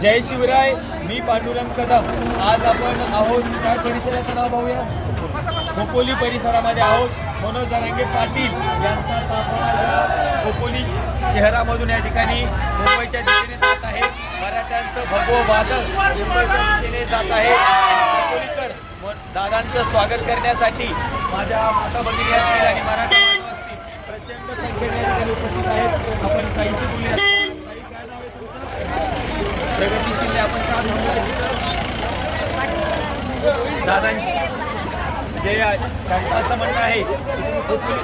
जय शिवराय मी पांडुरंग कदम. आज आपण आहोत काय परिसराचं नाव पाहूया खोपोली परिसरामध्ये आहोत मनोज जरांगे पाटील यांचा ताफा. खोपोली शहरामधून या ठिकाणी मुंबईच्या दिशेने जात आहे. मराठ्यांचं भगवं वादन मुंबईच्या दिशेने जात आहे. खोपोलीकर दादांचं स्वागत करण्यासाठी माझ्या माता भगिनी असतील आणि मराठा प्रचंड संख्येने उपस्थित आहेत. आपण काहीशी बोलूया ताई, काय नाव आहे तुमचं? प्रगती शिंदे आपण का थांबलोय? दादांची जे त्यांचं असं म्हणणं आहे की तुम्ही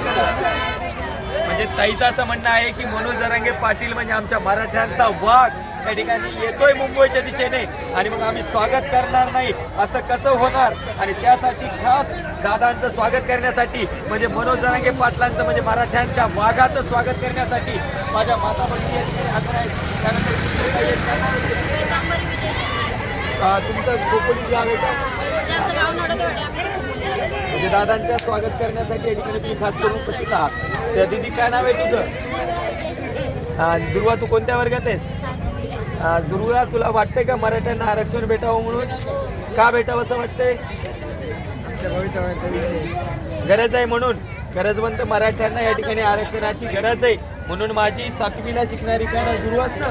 म्हणजे ताईचं असं म्हणणं आहे की मनोज जरांगे पाटील म्हणजे आमच्या मराठ्यांचा वाघ या ठिकाणी येतोय मुंबईच्या दिशेने आणि मग आम्ही स्वागत करणार नाही. असं कसं होणार? आणि त्यासाठी खास दादांचं स्वागत करण्यासाठी म्हणजे मनोज जरांगे पाटलांचं म्हणजे मराठ्यांच्या वाघाचं स्वागत करण्यासाठी माझ्या माता बहिणी आहेत. त्यानंतर तुमचं काही एक आहे. म्हणजे दादांचं स्वागत करण्यासाठी या ठिकाणी तुम्ही खास करून उपस्थित आहात. तर दिदी काय नाव आहे तुझं? दुर्वा तू कोणत्या वर्गात आहेस? हा, दुर्वा तुला वाटतंय का मराठ्यांना आरक्षण भेटावं म्हणून? का भेटावं असं वाटतंय? गरज आहे म्हणून. गरजवंत मराठ्यांना या ठिकाणी आरक्षणाची गरज आहे. म्हणून माझी सातवीला शिकणारी काय ना गुरुवाच ना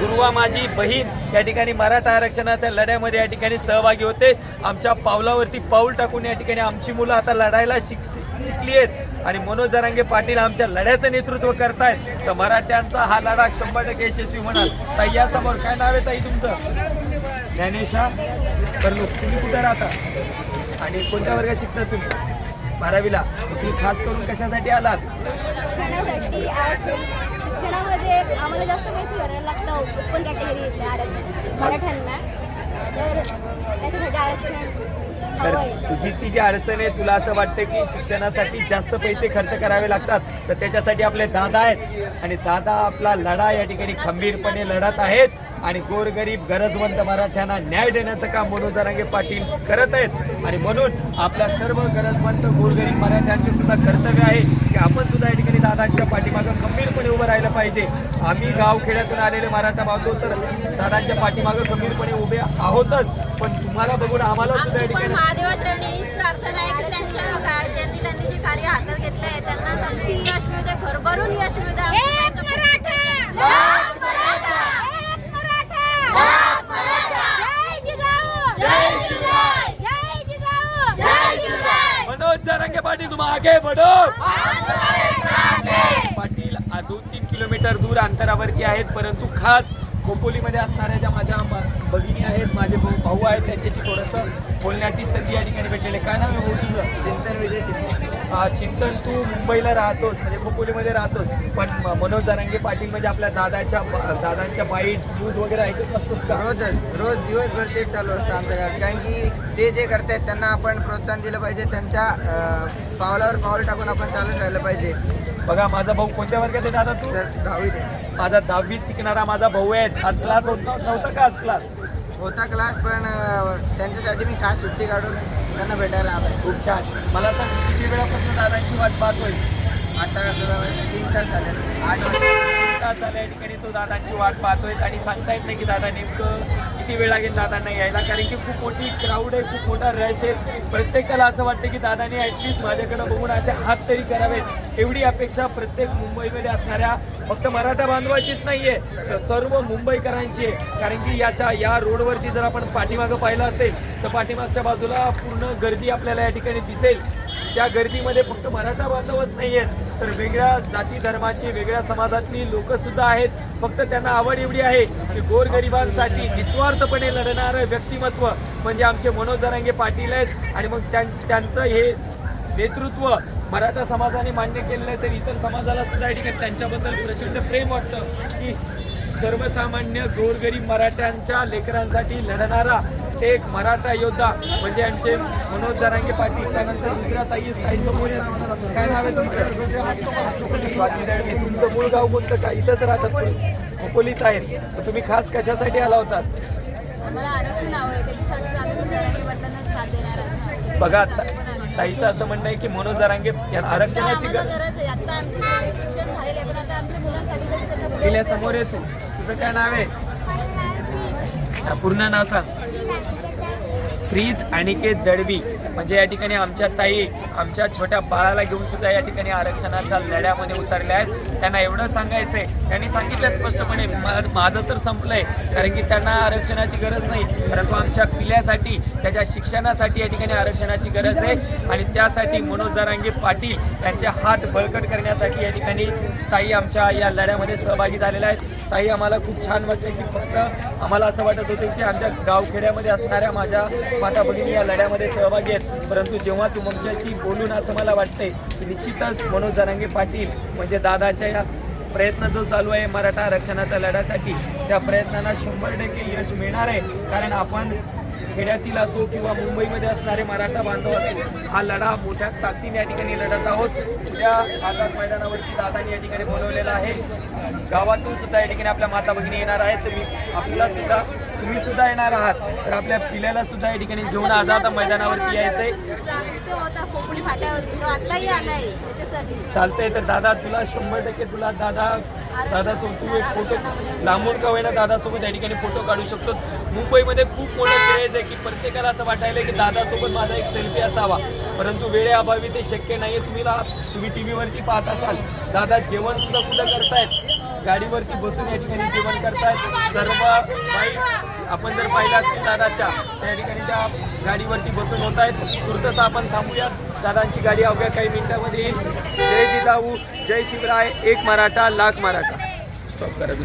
गुरुवा माझी बहीण. या ठिकाणी मराठा आरक्षणाच्या लढ्यामध्ये या ठिकाणी सहभागी होते. आमच्या पावलावरती पाऊल टाकून या ठिकाणी आमची मुलं आता लढायला शिक शिकली आहेत. आणि मनोज जरांगे पाटील आमच्या लढ्याचं नेतृत्व करतायत. तर मराठ्यांचा हा लढा शंभर टक्के यशस्वी म्हणाल ताई यासमोर काय नाव आहे ताई तुमचं? ज्ञानेशा तर लोक तुम्ही कुठे राहता? आणि कोणत्या वर्गात शिकता तुम्ही? बारावीला. तुम्ही खास करून कशासाठी आलात? शिक्षणासाठी आरक्षण शिक्षणामध्ये आम्हाला जास्त पैसे भरायला लागतं ओपन कॅटेगरी आरक्षण मराठ्यांना. तर त्याच्यासाठी आरक्षण तर हवं आहे तुझी ती जी अडचण आहे तुला असं वाटतं की शिक्षणासाठी जास्त पैसे खर्च करावे लागतात तर त्याच्यासाठी आपले दादा आहेत. आणि दादा आपला लढा या ठिकाणी खंबीरपणे लढत आहेत. आणि गोरगरीब गरजवंत मराठ्यांना न्याय देण्याचं काम मनोज जरांगे पाटील करत आहेत. आणि म्हणून आपल्या सर्व गरजवंत गोरगरीब मराठ्यांचे सुद्धा कर्तव्य आहे की आपण सुद्धा या ठिकाणी दादांच्या पाठीमागं खंबीरपणे उभं राहिलं पाहिजे. आम्ही गावखेड्यातून आलेले मराठा बांधव तर दादांच्या पाठीमागं खंबीरपणे उभे आहोतच. पण तुम्हाला बघून आम्हाला सुद्धा या ठिकाणी महादेवाचरणी हीच प्रार्थना आहे की त्यांच्या गा- ज्यांनी त्यांनी जे कार्य हातात घेतलं आहे त्यांना नक्की यश मिळते भरभरून यश मिळते एक मराठा लाख मराठा! एक मराठा! लाख मराठा! जय जिजाऊ! जय शिवराय! जय जिजाऊ! जय शिवराय! मनोज जरांगे पाटील तुम आगे बढ़ो हम तुम्हारे साथ हैं! पाटील आ- दोन तीन किलोमीटर दूर अंतरावरती आहेत परंतु खास खोपोलीमध्ये असणाऱ्या ज्या माझ्या भगिनी आहेत माझे भाऊ भाऊ आहेत त्यांच्याशी थोडंसं बोलण्याची संधी या ठिकाणी भेटलेली काय नाव आहे भाऊ तुझं? चिंतन विजय चिंतन तू मुंबईला राहतोस म्हणजे खोपोलीमध्ये राहतोस पण मनोज जरांगे पाटील म्हणजे आपल्या दादाच्या दादांच्या बाईट न्यूज वगैरे ऐकत असतोस का? रोजच रोज दिवसभर तेच चालू असतं आमच्या घरात. कारण की ते जे करतायत त्यांना आपण प्रोत्साहन दिलं पाहिजे त्यांच्या पावलावर पाऊल टाकून आपण चालत राहिलं पाहिजे. बघा माझा भाऊ कोणत्या वर्गात आहे दादा तू? दहावीत. माझा दहावीत शिकणारा माझा भाऊ आहे. आज क्लास होत नव्ह- नव्हता का आज क्लास होता क्लास पण अं, त्यांच्यासाठी मी खास सुट्टी काढून त्यांना भेटायला आलो खूप छान. मला सांग किती वेळापासून दादांची वाट पाहतोय? आता तीन तास झाले. आठ वाजता तास झाला या ठिकाणी. तो दादांची वाट पाहतोय आणि सांगता येत नाही की दादा नेमकं किती वेळ लागेल दादांना यायला? कारण की खूप मोठी क्राऊड आहे खूप मोठा रश आहे. प्रत्येकाला असं वाटतं की दादाने ॲटलिस्ट माझ्याकडे बघून असे हात तरी करावेत. एवढी अपेक्षा प्रत्येक मुंबईमध्ये असणाऱ्या फक्त मराठा बांधवाचीच नाही आहे तर सर्व मुंबईकरांची आहे. कारण की याच्या या रोडवरती जर आपण पाठीमागं पाहिलं असेल तर पाठीमागच्या बाजूला पूर्ण गर्दी आपल्याला या ठिकाणी दिसेल. त्या गर्दीमध्ये फक्त मराठा बांधवच नाही आहेत तर वेगळ्या जाती धर्माची वेगळ्या समाजातली लोक सुद्धा आहेत. फक्त त्यांना आवड एवढी आहे की गोरगरिबांसाठी निस्वार्थपणे लढणारं व्यक्तिमत्व म्हणजे आमचे मनोज जरांगे पाटील आहेत. आणि मग त्यां त्यांचं हे नेतृत्व मराठा समाजाने मान्य केलेलं आहे तर इतर समाजाला सुद्धा या ठिकाणी त्यांच्याबद्दल प्रचंड प्रेम वाटतं की सर्वसामान्य गोरगरीब मराठ्यांच्या लेकरांसाठी लढणारा एक मराठा योद्धा म्हणजे आमचे मनोज जरांगे पाटील त्यानंतर दुसऱ्या ताई ताईचं काय नाव आहे तुमचं. तुमचं मूळ गाव कोणतं? का इथंच राहतात? खोपोलीच आहेत. तर तुम्ही खास कशासाठी आला आहोत. बघा ता- ताईचं असं म्हणणं आहे की मनोज जरांगे या आरक्षणाची गरज आता आता समोर येतो. तुझं काय नाव आहे? पूर्ण नाव सांग. प्रीत अनिकेत दळवी म्हणजे या ठिकाणी आमच्या ताई आमच्या छोट्या बाळाला घेऊन सुद्धा या ठिकाणी आरक्षणाच्या लढ्यामध्ये उतरल्या आहेत. त्यांना एवढं सांगायचंय. त्यांनी सांगितलं स्पष्टपणे माझं तर संपलंय कारण की त्यांना आरक्षणाची गरज नाही. परंतु आमच्या पिल्यासाठी त्याच्या शिक्षणासाठी या ठिकाणी आरक्षणाची गरज आहे. आणि त्यासाठी मनोज जरांगे पाटील यांचे हात बळकट करण्यासाठी या ठिकाणी ताई आमच्या या लढ्यामध्ये सहभागी झालेल्या आहेत. ताई आम्हाला खूप छान वाटते की फक्त आम्हाला असं वाटत होतं की आमच्या गावखेड्यामध्ये असणाऱ्या माझ्या माता भगिनी या लढ्यामध्ये सहभागी आहेत. परंतु जेव्हा तुमच्याशी बोलून असं मला वाटतंय की निश्चितच मनोज जरांगे पाटील म्हणजे दादाच्या या प्रयत्न जो चालू आहे मराठा आरक्षणाच्या लढ्यासाठी त्या प्रयत्नांना शंभर टक्के यश मिळणार आहे. कारण आपण खेड्यातील असो किंवा मुंबईमध्ये असणारे मराठा बांधव असो हा लढा मोठ्या ताकदीने या ठिकाणी लढत आहोत. उद्या आझाद मैदानावरती दादानी या ठिकाणी बोलवलेला आहे. गावातून सुद्धा या ठिकाणी आपल्या माता भगिनी येणार आहेत. तुम्ही आपल्याला सुद्धा तुम्ही सुद्धा येणार आहात. तर आपल्या पिल्याला सुद्धा या ठिकाणी घेऊन आता मैदानावरती यायचंय. चालतंय तर दादा तुला शंभर टक्के तुला दादा दादासोबत तू एक फोटो लांबून का होईना दादासोबत या ठिकाणी फोटो काढू शकतो. मुंबईमध्ये खूप मोठं क्रेज आहे की प्रत्येकाला असं वाटायला की दादासोबत माझा एक सेल्फी असावा. परंतु वेळेअभावी ते शक्य नाही आहे तुम्ही तुम्ही टी व्हीवरती पाहत असाल. दादा जेवण सुद्धा कुठं करतायत? गाडीवरती बसून या ठिकाणी जेवण करतायत. सर्व बाईक आपण जर पाहिलं असतील दादाच्या त्या ठिकाणी त्या गाडीवरती बसून होत आहेत. तुर्तस आपण थांबूयात. दादांची गाडी अवघ्या काही मिनिटामध्ये येईल. जय जिजाऊ जय शिवराय एक मराठा लाख मराठा. स्टॉप करा.